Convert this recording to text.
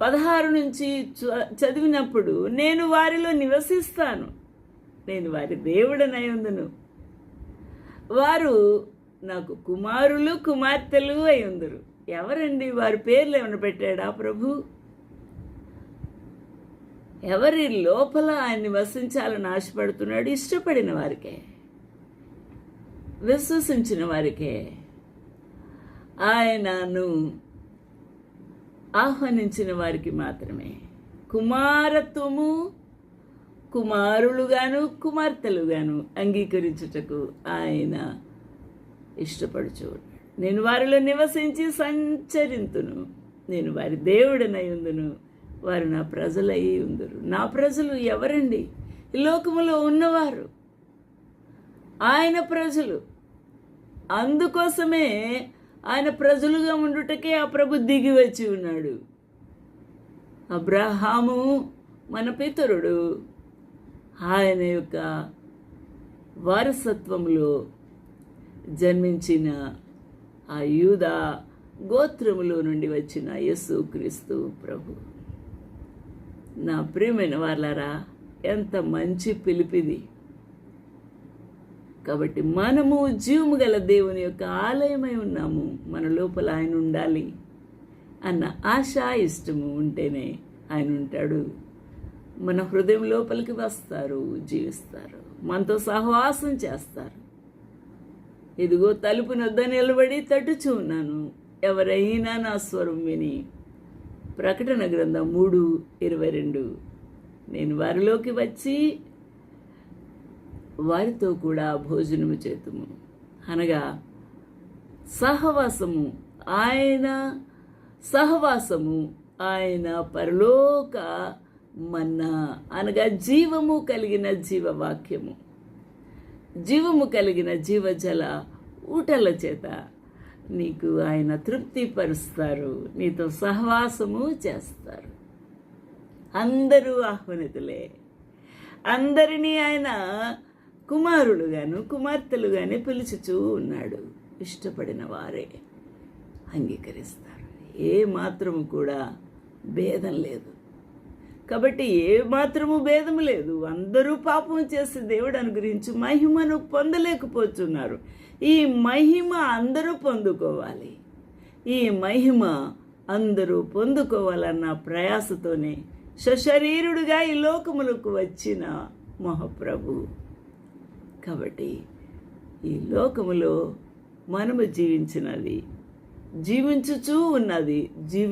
పదహారు నుంచి చ- చదివినప్పుడు నేను వారిలో నివసిస్తాను. నేను వారి దేవుడనై ఉందును. వారు నాకు కుమారులు కుమార్తెలు అయి ఉందరు. ఎవరండి? వారి పేర్లు ఏమైనా పెట్టాడా ప్రభు? ఎవరి లోపల ఆయన్ని వసించాలని ఆశపడుతున్నాడు? ఇష్టపడిన వారికే. విశ్వసించిన వారికే. ఆయనను ఆహ్వానించిన వారికి మాత్రమే. కుమారత్వము కుమారులుగాను కుమార్తెలుగాను అంగీకరించుటకు ఆయన ఇష్టపడుచు నేను వారిలో నివసించి సంచరింతును. నేను వారి దేవుడనై ఉందును. వారు నా ప్రజలై ఉందరు. నా ప్రజలు ఎవరండి? ఈ లోకములో ఉన్నవారు. ఆయన ప్రజలు. అందుకోసమే ఆయన ప్రజలుగా ఉండుటకే ఆ ప్రభు దిగి వచ్చి ఉన్నాడు. అబ్రహాము మన పితరుడు. ఆయన యొక్క వారసత్వంలో జన్మించిన ఆ యూద గోత్రములో నుండి వచ్చిన యేసు క్రీస్తు ప్రభు. నా ప్రియమైన వాళ్ళారా ఎంత మంచి పిలిపిది. కాబట్టి మనము జీవము గల దేవుని యొక్క ఆలయమై ఉన్నాము. మన లోపల ఆయన ఉండాలి అన్న ఆశ ఇష్టము ఉంటేనే ఆయన ఉంటాడు. మన హృదయం లోపలికి వస్తారు జీవిస్తారు. మనతో సహవాసం చేస్తారు. ఇదిగో తలుపు నొద్ద నిలబడి తట్టుచూ ఉన్నాను. ఎవరైనా నా స్వరం విని ప్రకటన గ్రంథం మూడు ఇరవై రెండు. నేను వారిలోకి వచ్చి వారితో కూడా భోజనము చేతుము. అనగా సహవాసము ఆయన సహవాసము ఆయన పరలోక మన్నా. అనగా జీవము కలిగిన జీవవాక్యము. జీవము కలిగిన జీవజల ఊటల చేత నీకు ఆయన తృప్తిపరుస్తారు. నీతో సహవాసము చేస్తారు. అందరూ ఆహ్వానితులే. అందరినీ ఆయన కుమారులుగాను కుమార్తెలుగానే పిలుచుచూ ఉన్నాడు. ఇష్టపడిన వారే అంగీకరిస్తారు. ఏ మాత్రము కూడా భేదం లేదు. కాబట్టి ఏ మాత్రము భేదం లేదు. అందరూ పాపం చేసి దేవుడు అనుగ్రహించి మహిమను పొందలేకపోతున్నారు. ఈ మహిమ అందరూ పొందుకోవాలి. ఈ మహిమ అందరూ పొందుకోవాలన్న ప్రయాసతోనే సశరీరుడుగా ఈ లోకములకు వచ్చిన మహాప్రభు కాబట్టి ఈ లోకములో మనము జీవించినది జీవించుచూ ఉన్నది జీవి